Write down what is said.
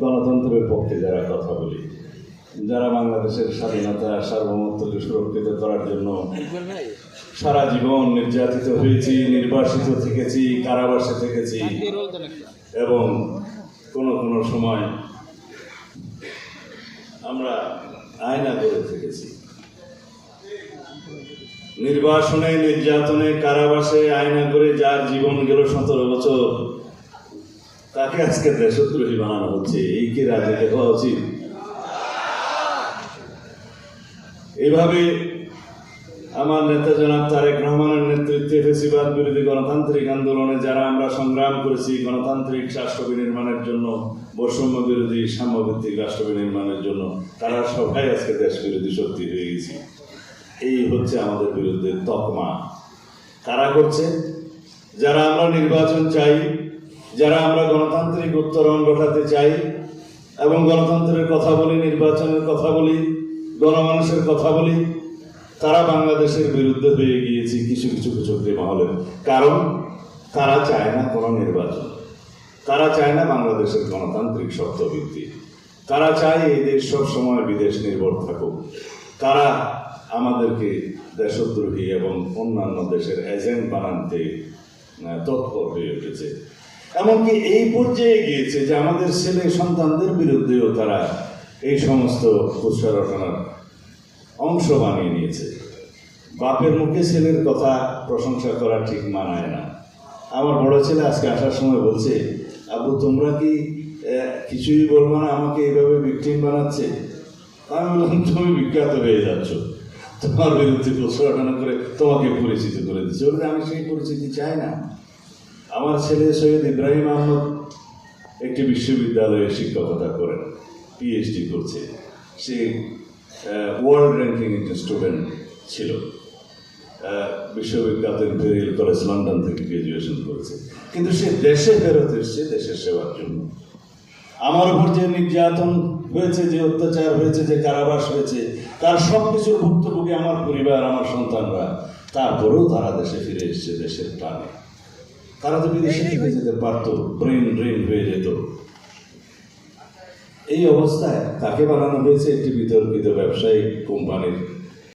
গণতন্ত্রের পক্ষে যারা কথা বলি, যারা বাংলাদেশের স্বাধীনতা সার্বভৌমত্বকে সুরক্ষিত করার জন্য সারা জীবন নির্যাতিত হয়েছি, নির্বাসিত থেকেছি, কারাবাসে থেকেছি এবং কোনো কোনো সময় আমরা আয়না করে থেকেছি। নির্বাসনে, নির্যাতনে, কারাবাসে আয়না করে যার জীবন গেল সতেরো বছর তাকে আজকে দেশদ্রোহী বানানো হচ্ছে। এই কি রাজনীতি হওয়া উচিত? এভাবে আমার নেতা জনাব তারেক রহমানের নেতৃত্বে ফেসিবাদ বিরোধী গণতান্ত্রিক আন্দোলনে যারা আমরা সংগ্রাম করেছি, গণতান্ত্রিক রাষ্ট্র বিনির্মাণের জন্য, বৈষম্য বিরোধী, সাম্যভিত্তিক রাষ্ট্র বিনির্মাণের জন্য, তারা সবাই আজকে দেশ বিরোধী শক্তি হয়ে গেছি। এই হচ্ছে আমাদের বিরুদ্ধে তকমা। কারা করছে? যারা আমরা নির্বাচন চাই যারা আমরা গণতান্ত্রিক উত্তরণ ঘটাতে চাই এবং গণতন্ত্রের কথা বলি নির্বাচনের কথা বলি গণমানুষের কথা বলি তারা বাংলাদেশের বিরুদ্ধে হয়ে গিয়েছে কিছু কিছু কুচক্রী মহলে। কারণ তারা চায় না কোনো নির্বাচন। তারা চায় না বাংলাদেশের গণতান্ত্রিক শর্তভিত্তি তারা চায় এই দেশ সবসময় বিদেশ নির্ভর থাকুক। তারা আমাদেরকে দেশদ্রোহী এবং অন্যান্য দেশের এজেন্ট আহ, তৎপর হয়ে উঠেছে। এমনকি এই পর্যায়ে গিয়েছে যে আমাদের ছেলে সন্তানদের বিরুদ্ধেও তারা এই সমস্ত খুচরা অংশ বানিয়ে নিয়েছে। বাপের মুখে ছেলের কথা প্রশংসা করা ঠিক মানায় না। আমার বড় ছেলে আজকে আসার সময় বলছে, আবু, তোমরা কি কিছুই বলব না আমাকে এইভাবে ভিকটিম বানাচ্ছে? আমি বললাম, তুমি বিখ্যাত হয়ে যাচ্ছ। তোমার বিরুদ্ধে প্রশ্রটনা করে তোমাকে পরিচিত করে দিচ্ছে। আমি সেই পরিচিতি চাই না। আমার ছেলে সৈয়দ ইব্রাহিম আহমদ একটি বিশ্ববিদ্যালয়ে শিক্ষকতা করেন পিএইচডি করছে। সে ওয়ার্ল্ড র্যাঙ্কিং একটি স্টুডেন্ট ছিল। বিশ্ববিখ্যাত ইম্পেরিয়াল কলেজ লন্ডন থেকে গ্রাজুয়েশন করেছে। কিন্তু সে দেশে ফেরত এসছে, দেশের সেবার জন্য। আমার উপর যে নির্যাতন হয়েছে, যে অত্যাচার হয়েছে, যে কারাবাস হয়েছে, তার সব কিছুর ভুক্তভোগী আমার পরিবার, আমার সন্তানরা, তারপরেও তারা দেশে ফিরে এসছে, দেশের প্রাণে। তারা তো বিদেশে থেকে যেতে পারতো ব্রেন ড্রেন হয়ে যেত। এই অবস্থায় তাকে বানানো হয়েছে একটি বিতর্কিত ব্যবসায়িক কোম্পানির